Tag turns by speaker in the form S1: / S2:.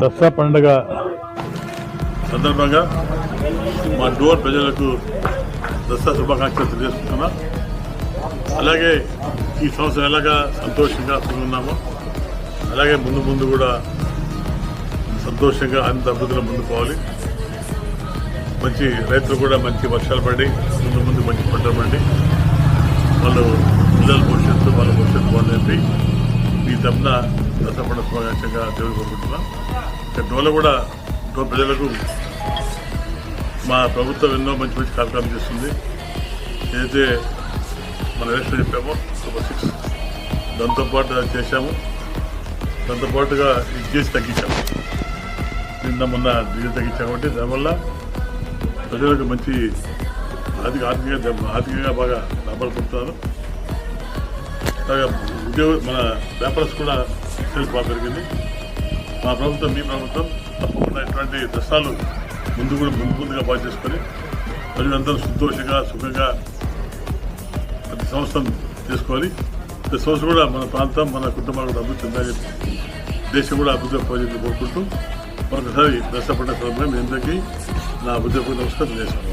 S1: దసరా పండుగ
S2: సందర్భంగా మా డోర్ ప్రజలకు దసరా శుభాకాంక్షలు తెలియజేసుకుంటున్నా. అలాగే ఈ సంవత్సరం ఎలాగా సంతోషంగా ఉన్నామో అలాగే ముందు ముందు కూడా సంతోషంగా అన్ని అభివృద్ధిలో ముందు పోవాలి. మంచి రైతులు కూడా మంచి వర్షాలు పడి ముందు ముందు మంచి పంటలు పండి వాళ్ళు పిల్లల భవిష్యత్తు వాళ్ళ భవిష్యత్తు బాగుంది మీ తప్పున దసపడ శుభాకాంక్షగా దేవుడు కోరుకుంటున్నాం. ఇక్కడ డోలో కూడా ఇంకో ప్రజలకు మా ప్రభుత్వం ఎన్నో మంచి మంచి కార్యక్రమాలు చేస్తుంది. ఏదైతే మన ఎలక్షన్ చెప్పామో సూపర్ సిక్స్ దాంతోపాటు చేశాము. దాంతోపాటుగా ఇది చేసి తగ్గించాము. నిన్న మొన్న డీజిల్ తగ్గించాము కాబట్టి దానివల్ల ప్రజలకు మంచి ఆర్థిక ఆర్థికంగా ఆర్థికంగా బాగా లాభాలు పొందుతున్నారు. అలాగే ఉద్యోగ మన వ్యాపారస్ కూడా సేల్స్ బాగా పెరిగింది మా ప్రభుత్వం మీ ప్రభుత్వం తప్పకుండా ఇటువంటి దశలు ముందు కూడా ముందు ముందుగా బాగా చేసుకొని ప్రజలందరూ సంతోషంగా సుఖంగా ప్రతి సంవత్సరం చేసుకోవాలి ప్రతి సంవత్సరం కూడా మన ప్రాంతం మన కుటుంబాలు కూడా అభివృద్ధి చెందాలి దేశం కూడా అభివృద్ధి పోయింది కోరుకుంటూ మరొకసారి దశ పండుగ సందర్భంగా మీ అందరికీ నా అభివృద్ధి నమస్కారం చేశాను